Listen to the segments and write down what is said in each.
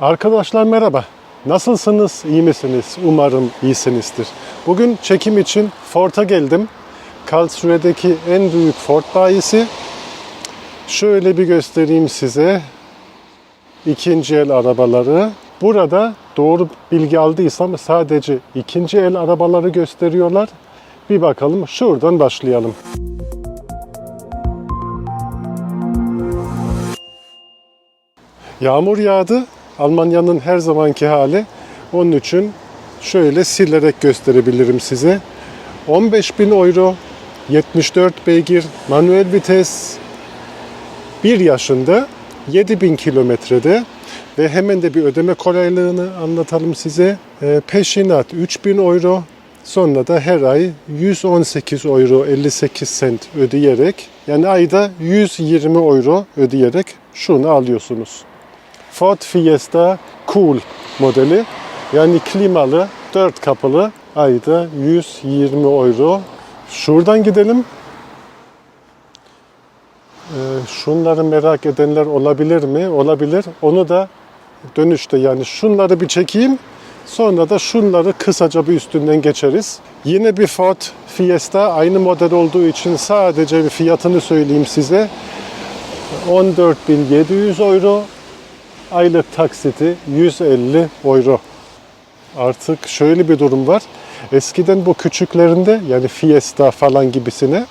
Arkadaşlar merhaba. Nasılsınız? İyi misiniz? Umarım iyisinizdir. Bugün çekim için Ford'a geldim. Karlsruhe'deki en büyük Ford bayisi. Şöyle bir göstereyim size. İkinci el arabaları. Burada doğru bilgi aldıysam sadece ikinci el arabaları gösteriyorlar. Bir bakalım şuradan başlayalım. Yağmur yağdı. Almanya'nın her zamanki hali. Onun için şöyle silerek gösterebilirim size. 15.000 euro, 74 beygir, manuel vites, 1 yaşında, 7000 kilometrede ve hemen de bir ödeme kolaylığını anlatalım size. E, peşinat 3000 euro, sonra da her ay 118 euro 58 sent ödeyerek yani ayda 120 euro ödeyerek şunu alıyorsunuz. Ford Fiesta Cool modeli. Yani klimalı, dört kapılı ayda 120 euro. Şuradan gidelim. Ee, şunları merak edenler olabilir mi? Olabilir. Onu da dönüşte yani şunları bir çekeyim. Sonra da şunları kısaca bir üstünden geçeriz. Yine bir Ford Fiesta aynı model olduğu için sadece bir fiyatını söyleyeyim size. 14.700 euro aylık taksiti 150 euro. Artık şöyle bir durum var. Eskiden bu küçüklerinde yani Fiesta falan gibisine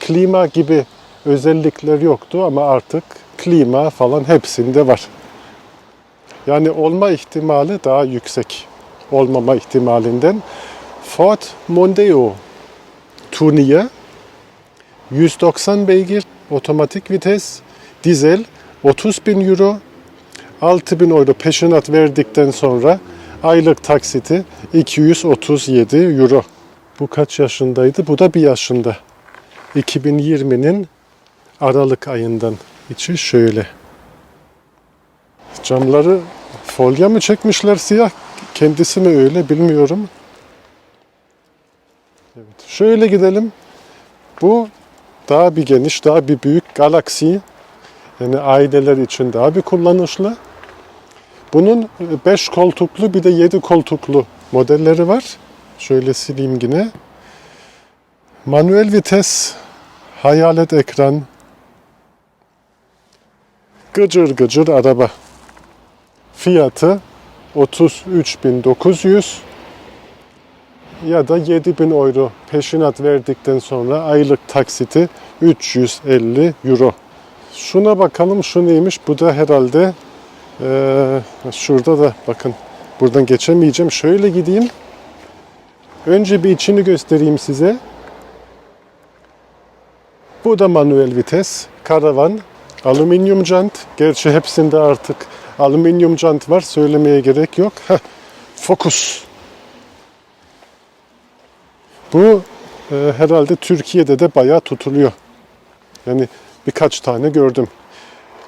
klima gibi özellikler yoktu ama artık klima falan hepsinde var. Yani olma ihtimali daha yüksek olmama ihtimalinden. Ford Mondeo Tournier 190 beygir otomatik vites dizel 30 bin euro 6000 euro peşinat verdikten sonra aylık taksiti 237 euro. Bu kaç yaşındaydı? Bu da bir yaşında. 2020'nin Aralık ayından. İçi şöyle. Camları folya mı çekmişler siyah? Kendisi mi öyle bilmiyorum. Evet. Şöyle gidelim. Bu daha bir geniş, daha bir büyük Galaxy. Yani aileler için daha bir kullanışlı. Bunun 5 koltuklu bir de 7 koltuklu modelleri var. Şöyle sileyim yine. Manuel vites, hayalet ekran, gıcır gıcır araba. Fiyatı 33.900 ya da 7000 euro peşinat verdikten sonra aylık taksiti 350 euro. Şuna bakalım şu neymiş bu da herhalde ee, şurada da bakın buradan geçemeyeceğim. Şöyle gideyim. Önce bir içini göstereyim size. Bu da manuel vites. Karavan. Alüminyum jant. Gerçi hepsinde artık alüminyum jant var. Söylemeye gerek yok. Heh. Focus. Bu e, herhalde Türkiye'de de bayağı tutuluyor. Yani birkaç tane gördüm.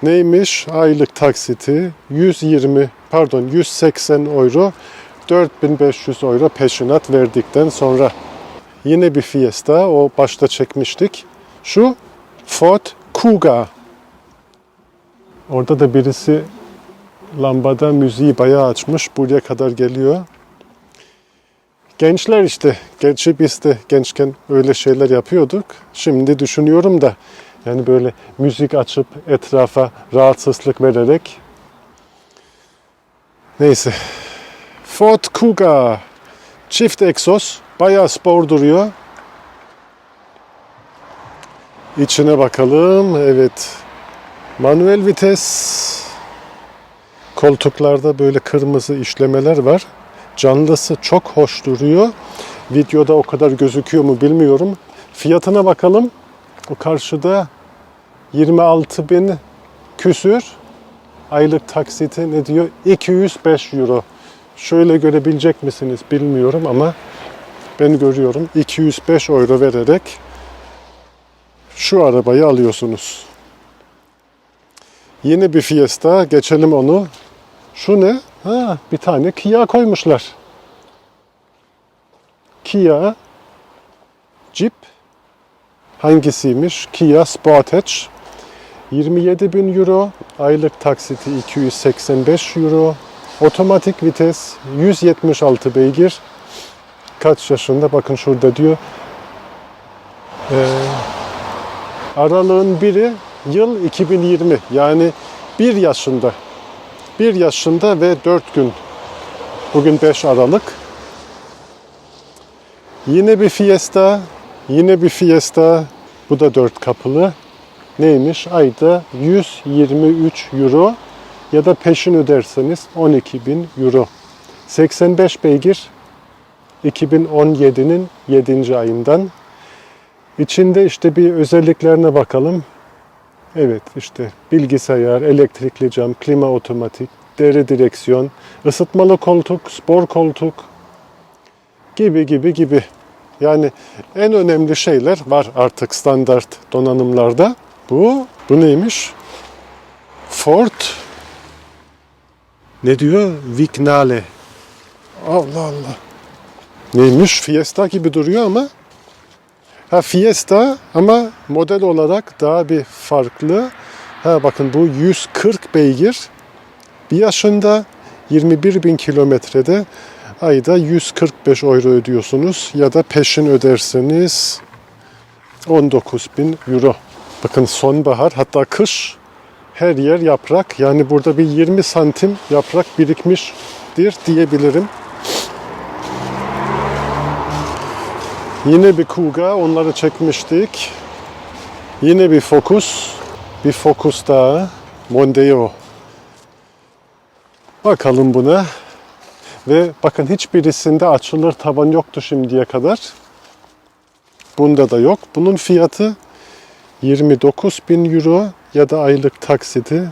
Neymiş? Aylık taksiti 120 pardon 180 euro 4500 euro peşinat verdikten sonra yine bir Fiesta o başta çekmiştik. Şu Ford Kuga. Orada da birisi lambada müziği bayağı açmış. Buraya kadar geliyor. Gençler işte. Gerçi biz de gençken öyle şeyler yapıyorduk. Şimdi düşünüyorum da yani böyle müzik açıp etrafa rahatsızlık vererek. Neyse. Ford Kuga. Çift egzoz. Bayağı spor duruyor. İçine bakalım. Evet. Manuel vites. Koltuklarda böyle kırmızı işlemeler var. Canlısı çok hoş duruyor. Videoda o kadar gözüküyor mu bilmiyorum. Fiyatına bakalım. O karşıda 26 bin küsür aylık taksiti ne diyor? 205 euro. Şöyle görebilecek misiniz bilmiyorum ama ben görüyorum. 205 euro vererek şu arabayı alıyorsunuz. Yeni bir Fiesta. Geçelim onu. Şu ne? Ha, bir tane Kia koymuşlar. Kia Jeep hangisiymiş? Kia Sportage 27 bin euro. Aylık taksiti 285 euro. Otomatik vites 176 beygir. Kaç yaşında? Bakın şurada diyor. Ee, aralığın biri yıl 2020. Yani bir yaşında. Bir yaşında ve 4 gün. Bugün 5 Aralık. Yine bir Fiesta. Yine bir Fiesta. Bu da 4 kapılı. Neymiş? Ayda 123 euro ya da peşin öderseniz 12 bin euro. 85 beygir 2017'nin 7. ayından. İçinde işte bir özelliklerine bakalım. Evet işte bilgisayar, elektrikli cam, klima otomatik, deri direksiyon, ısıtmalı koltuk, spor koltuk gibi gibi gibi. Yani en önemli şeyler var artık standart donanımlarda. Bu, bu neymiş? Ford ne diyor? Vignale. Allah Allah. Neymiş? Fiesta gibi duruyor ama Ha Fiesta ama model olarak daha bir farklı. Ha bakın bu 140 beygir. Bir yaşında 21 bin kilometrede ayda 145 euro ödüyorsunuz ya da peşin öderseniz 19 bin euro. Bakın sonbahar hatta kış her yer yaprak. Yani burada bir 20 santim yaprak birikmiştir diyebilirim. Yine bir Kuga, onları çekmiştik. Yine bir Focus, bir Focus daha, Mondeo. Bakalım buna. Ve bakın hiçbirisinde açılır taban yoktu şimdiye kadar. Bunda da yok. Bunun fiyatı 29 bin euro ya da aylık taksiti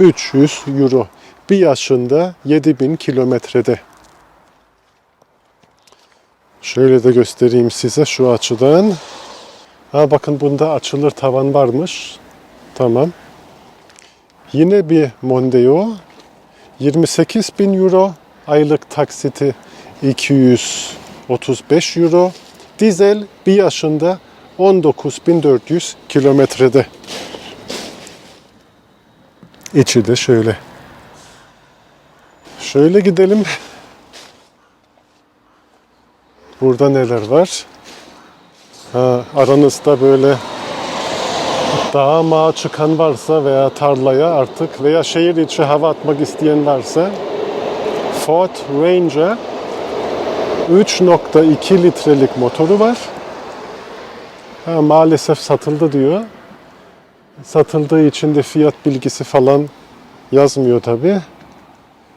300 euro. Bir yaşında 7 bin kilometrede. Şöyle de göstereyim size şu açıdan. Ha bakın bunda açılır tavan varmış. Tamam. Yine bir Mondeo. 28 bin euro. Aylık taksiti 235 euro. Dizel bir yaşında 19.400 kilometrede. İçi de şöyle. Şöyle gidelim. Burada neler var? Ha, aranızda böyle dağa mağa çıkan varsa veya tarlaya artık veya şehir içi hava atmak isteyen varsa Ford Ranger 3.2 litrelik motoru var. Ha, maalesef satıldı diyor. Satıldığı için de fiyat bilgisi falan yazmıyor tabi.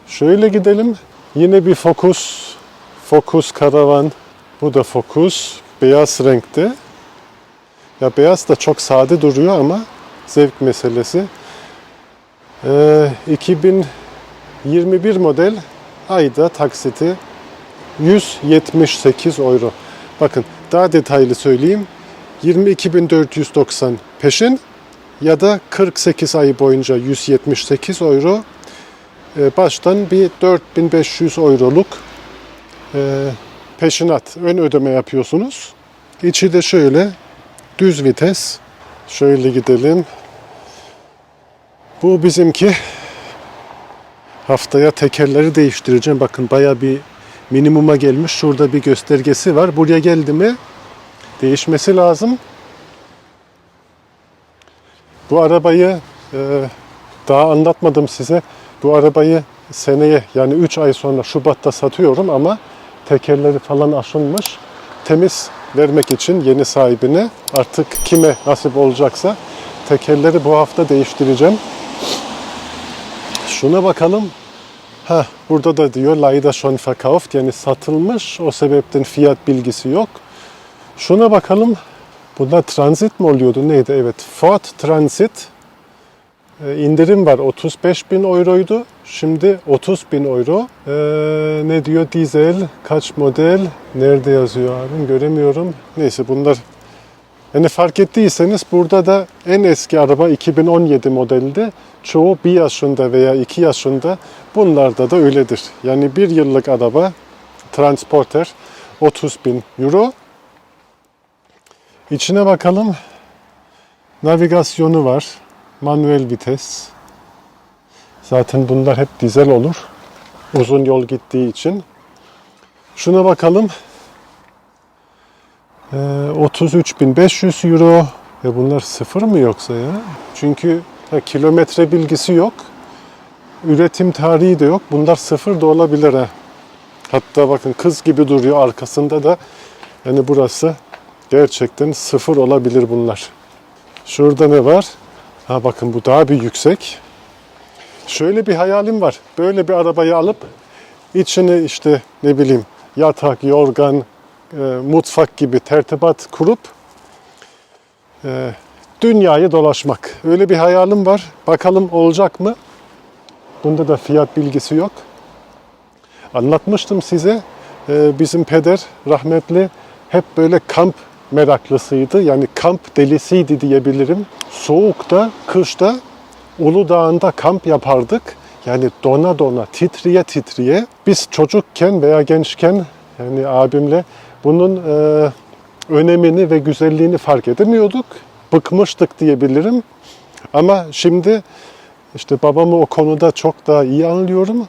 Şöyle gidelim. Yine bir Focus. Focus Karavan. Bu da Focus. Beyaz renkte. Ya beyaz da çok sade duruyor ama zevk meselesi. Ee, 2021 model ayda taksiti 178 euro. Bakın daha detaylı söyleyeyim. 22.490 peşin ya da 48 ay boyunca 178 euro. Ee, baştan bir 4500 euroluk e, peşinat, ön ödeme yapıyorsunuz. İçi de şöyle düz vites. Şöyle gidelim. Bu bizimki. Haftaya tekerleri değiştireceğim. Bakın baya bir minimuma gelmiş. Şurada bir göstergesi var. Buraya geldi mi değişmesi lazım. Bu arabayı e, daha anlatmadım size. Bu arabayı seneye yani 3 ay sonra Şubat'ta satıyorum ama tekerleri falan aşınmış. Temiz vermek için yeni sahibine artık kime nasip olacaksa tekerleri bu hafta değiştireceğim. Şuna bakalım. Ha burada da diyor Leider schon verkauft yani satılmış. O sebepten fiyat bilgisi yok. Şuna bakalım. Bunda transit mi oluyordu? Neydi? Evet. Ford Transit. Ee, indirim var. 35 bin euroydu. Şimdi 30 bin euro. Ee, ne diyor? Dizel. Kaç model? Nerede yazıyor abim? Göremiyorum. Neyse bunlar yani fark ettiyseniz burada da en eski araba 2017 modeldi. Çoğu bir yaşında veya iki yaşında. Bunlarda da öyledir. Yani bir yıllık araba transporter 30 bin euro. İçine bakalım. Navigasyonu var. manuel vites. Zaten bunlar hep dizel olur. Uzun yol gittiği için. Şuna bakalım. Ee, 33.500 euro. Ya bunlar sıfır mı yoksa ya? Çünkü ha, kilometre bilgisi yok. Üretim tarihi de yok. Bunlar sıfır da olabilir ha. Hatta bakın kız gibi duruyor arkasında da. Yani burası gerçekten sıfır olabilir bunlar. Şurada ne var? Ha bakın bu daha bir yüksek. Şöyle bir hayalim var. Böyle bir arabayı alıp içine işte ne bileyim yatak, yorgan, e, mutfak gibi tertibat kurup e, dünyayı dolaşmak. Öyle bir hayalim var. Bakalım olacak mı? Bunda da fiyat bilgisi yok. Anlatmıştım size. E, bizim peder rahmetli hep böyle kamp meraklısıydı. Yani kamp delisiydi diyebilirim. Soğukta, kışta Uludağ'ında kamp yapardık. Yani dona dona, titriye titriye. Biz çocukken veya gençken yani abimle bunun e, önemini ve güzelliğini fark edemiyorduk. Bıkmıştık diyebilirim. Ama şimdi işte babamı o konuda çok daha iyi anlıyorum.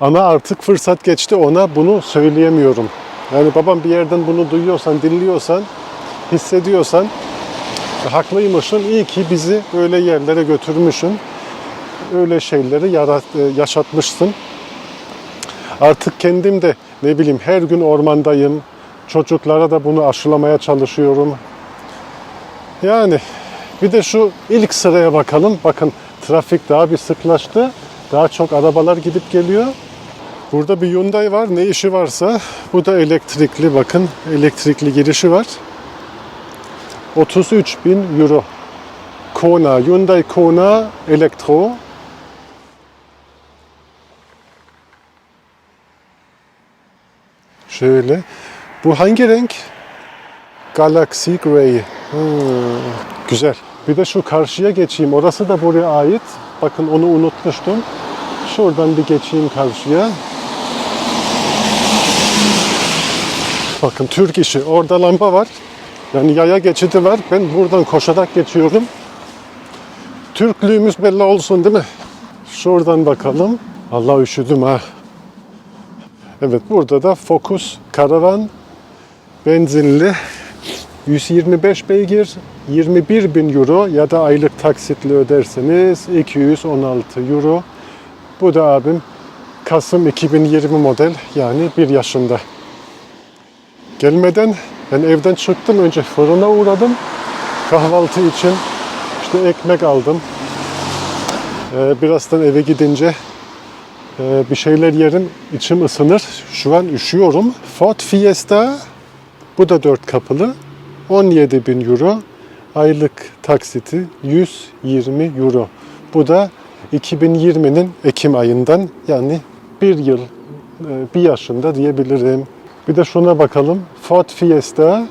Ama artık fırsat geçti ona bunu söyleyemiyorum. Yani babam bir yerden bunu duyuyorsan, dinliyorsan, hissediyorsan haklıymışsın. İyi ki bizi öyle yerlere götürmüşsün. Öyle şeyleri yarat, e, yaşatmışsın. Artık kendim de ne bileyim her gün ormandayım. Çocuklara da bunu aşılamaya çalışıyorum. Yani bir de şu ilk sıraya bakalım. Bakın trafik daha bir sıklaştı. Daha çok arabalar gidip geliyor. Burada bir Hyundai var. Ne işi varsa. Bu da elektrikli. Bakın elektrikli girişi var. 33 bin euro. Kona, Hyundai Kona Elektro. Şöyle. Bu hangi renk? Galaxy Grey. Güzel. Bir de şu karşıya geçeyim. Orası da buraya ait. Bakın onu unutmuştum. Şuradan bir geçeyim karşıya. Bakın Türk işi. Orada lamba var. Yani yaya geçidi var. Ben buradan koşarak geçiyorum. Türklüğümüz belli olsun değil mi? Şuradan bakalım. Allah üşüdüm ha. Evet burada da Focus Karavan benzinli 125 beygir 21 bin euro ya da aylık taksitli öderseniz 216 euro. Bu da abim Kasım 2020 model yani bir yaşında. Gelmeden ben evden çıktım önce fırına uğradım. Kahvaltı için işte ekmek aldım. Ee, birazdan eve gidince e, bir şeyler yerim, içim ısınır. Şu an üşüyorum. Ford Fiesta, bu da dört kapılı. 17 bin euro. Aylık taksiti 120 euro. Bu da 2020'nin Ekim ayından yani bir yıl, e, bir yaşında diyebilirim. Bir de şuna bakalım. Ford Fiesta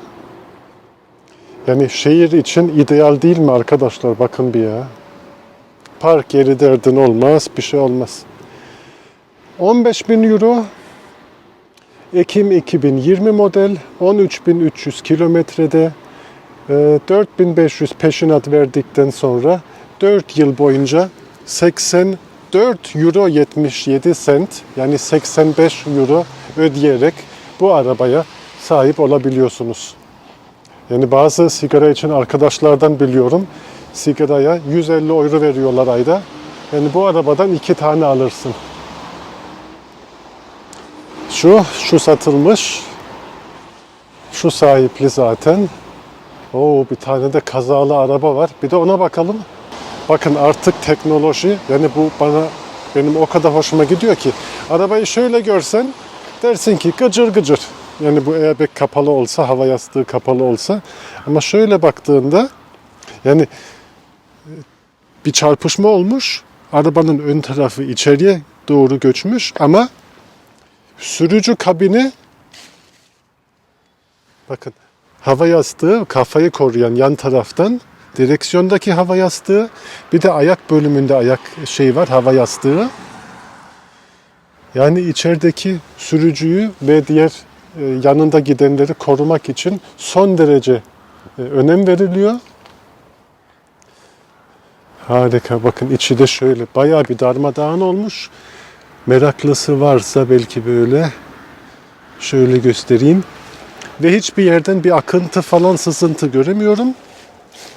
yani şehir için ideal değil mi arkadaşlar? Bakın bir ya. Park yeri derdin olmaz, bir şey olmaz. 15 bin euro. Ekim 2020 model. 13.300 kilometrede. e, 4500 peşinat verdikten sonra 4 yıl boyunca 84 euro 77 sent yani 85 euro ödeyerek bu arabaya sahip olabiliyorsunuz. Yani bazı sigara için arkadaşlardan biliyorum. Sigaraya 150 euro veriyorlar ayda. Yani bu arabadan iki tane alırsın. Şu, şu satılmış. Şu sahipli zaten. Oo bir tane de kazalı araba var. Bir de ona bakalım. Bakın artık teknoloji yani bu bana benim o kadar hoşuma gidiyor ki arabayı şöyle görsen dersin ki gıcır gıcır. Yani bu airbag kapalı olsa, hava yastığı kapalı olsa ama şöyle baktığında yani e, bir çarpışma olmuş. Arabanın ön tarafı içeriye doğru göçmüş ama sürücü kabini bakın hava yastığı kafayı koruyan yan taraftan direksiyondaki hava yastığı bir de ayak bölümünde ayak şey var hava yastığı. Yani içerideki sürücüyü ve diğer e, yanında gidenleri korumak için son derece e, önem veriliyor. Harika. Bakın içi de şöyle bayağı bir darmadağın olmuş. Meraklısı varsa belki böyle şöyle göstereyim. Ve hiçbir yerden bir akıntı falan sızıntı göremiyorum.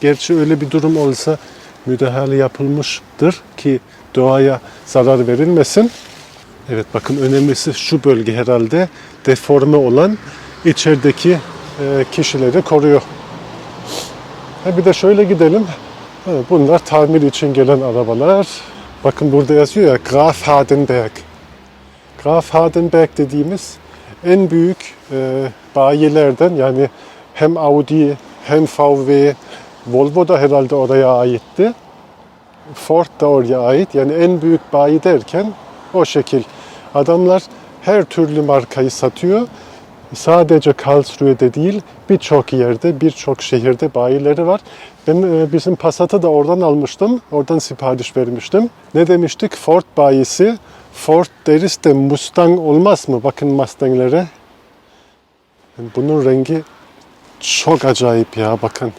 Gerçi öyle bir durum olsa müdahale yapılmıştır ki doğaya zarar verilmesin. Evet bakın önemlisi şu bölge herhalde deforme olan içerideki e, kişileri koruyor. Ha bir de şöyle gidelim. Bunlar tamir için gelen arabalar. Bakın burada yazıyor ya Graf Hardenberg. Graf Hardenberg dediğimiz en büyük e, bayilerden yani hem Audi hem VW, Volvo da herhalde oraya aitti. Ford da oraya ait. Yani en büyük bayi derken o şekil. Adamlar her türlü markayı satıyor. Sadece Karlsruhe'de değil birçok yerde, birçok şehirde bayileri var. Ben e, bizim Passat'ı da oradan almıştım. Oradan sipariş vermiştim. Ne demiştik? Ford bayisi. Ford deriz de Mustang olmaz mı? Bakın Mustang'lere. Bunun rengi çok acayip ya bakın.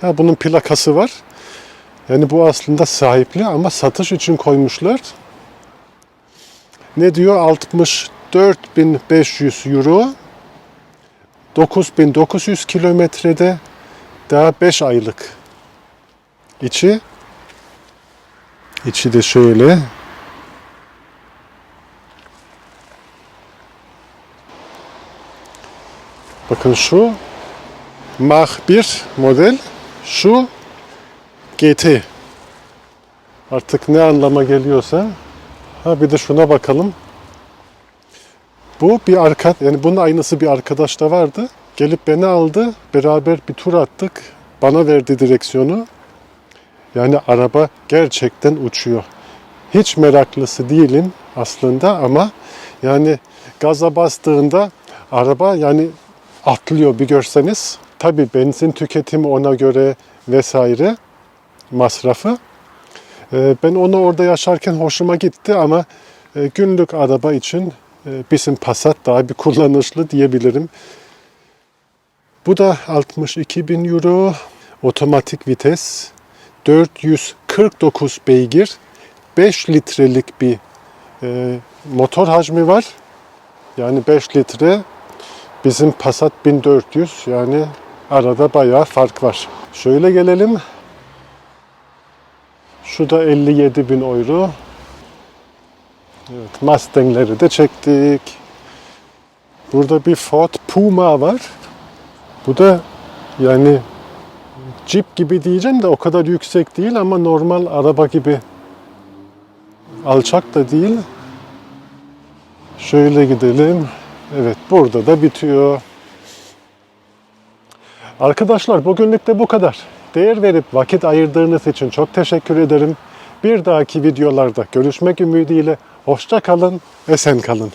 Ha, bunun plakası var. Yani bu aslında sahipli ama satış için koymuşlar. Ne diyor? 64.500 euro. 9900 kilometrede daha 5 aylık. İçi içi de şöyle. Bakın şu Mach 1 model, şu GT. Artık ne anlama geliyorsa. Ha bir de şuna bakalım. Bu bir arka, yani bunun aynısı bir arkadaş da vardı. Gelip beni aldı, beraber bir tur attık. Bana verdi direksiyonu. Yani araba gerçekten uçuyor. Hiç meraklısı değilim aslında ama yani gaza bastığında araba yani atlıyor bir görseniz. Tabi benzin tüketimi ona göre vesaire masrafı. Ee, Ben onu orada yaşarken hoşuma gitti ama e, günlük araba için e, bizim Passat daha bir kullanışlı diyebilirim. Bu da 62 bin euro. Otomatik vites. 449 beygir. 5 litrelik bir e, motor hacmi var. Yani 5 litre bizim Passat 1400 yani arada bayağı fark var. Şöyle gelelim. Şu da 57 bin euro. Evet, Mustang'leri de çektik. Burada bir Ford Puma var. Bu da yani Jeep gibi diyeceğim de o kadar yüksek değil ama normal araba gibi alçak da değil. Şöyle gidelim. Evet burada da bitiyor. Arkadaşlar bugünlük de bu kadar. Değer verip vakit ayırdığınız için çok teşekkür ederim. Bir dahaki videolarda görüşmek ümidiyle hoşça kalın, esen kalın.